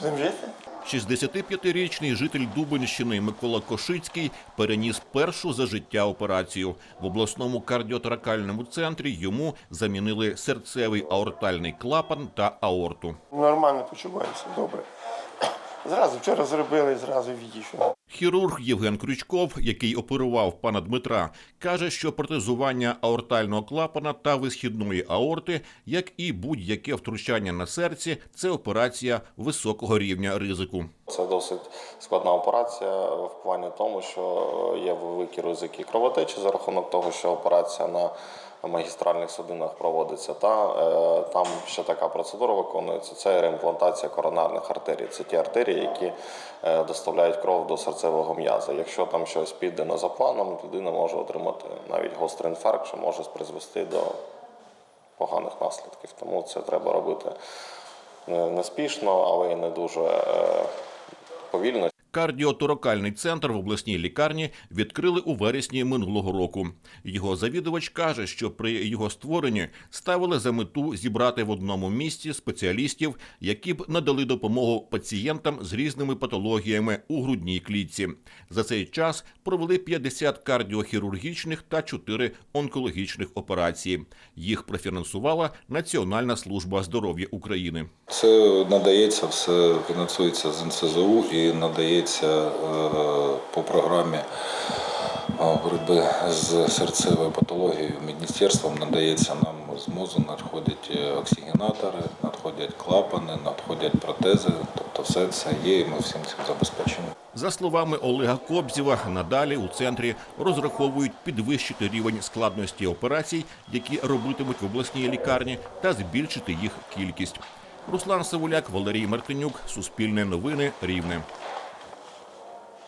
Будемо жити. 65-річний житель Дубинщини Микола Кошицький переніс першу за життя операцію. В обласному кардіотракальному центрі йому замінили серцевий аортальний клапан та аорту. Нормально почувається добре. Зразу вчора зробили, зразу відійшов. Хірург Євген Крючков, який оперував пана Дмитра, каже, що протезування аортального клапана та висхідної аорти, як і будь-яке втручання на серці, це операція високого рівня ризику. Це досить складна операція в плані тому, що є великі ризики кровотечі за рахунок того, що операція на магістральних судинах проводиться. Та е, там ще така процедура виконується. Це реімплантація коронарних артерій. Це ті артерії, які е, доставляють кров до серцевого м'яза. Якщо там щось піде не за планом, людина може отримати навіть гострий інфаркт, що може призвести до поганих наслідків. Тому це треба робити не не спішно, але й не дуже е, повільно. Кардіоторакальний центр в обласній лікарні відкрили у вересні минулого року. Його завідувач каже, що при його створенні ставили за мету зібрати в одному місці спеціалістів, які б надали допомогу пацієнтам з різними патологіями у грудній клітці. За цей час провели 50 кардіохірургічних та 4 онкологічних операцій. Їх профінансувала Національна служба здоров'я України. Це надається, все фінансується з НСЗУ і надається е, по програмі е, боротьби з серцевою патологією. Міністерством надається нам з МОЗу, надходять е, оксигенатори, надходять клапани, надходять протези. Тобто все це є, і ми всім цим забезпечені. За словами Олега Кобзєва, надалі у центрі розраховують підвищити рівень складності операцій, які робитимуть в обласній лікарні, та збільшити їх кількість. Руслан Савуляк, Валерій Мартинюк, Суспільне новини, Рівне.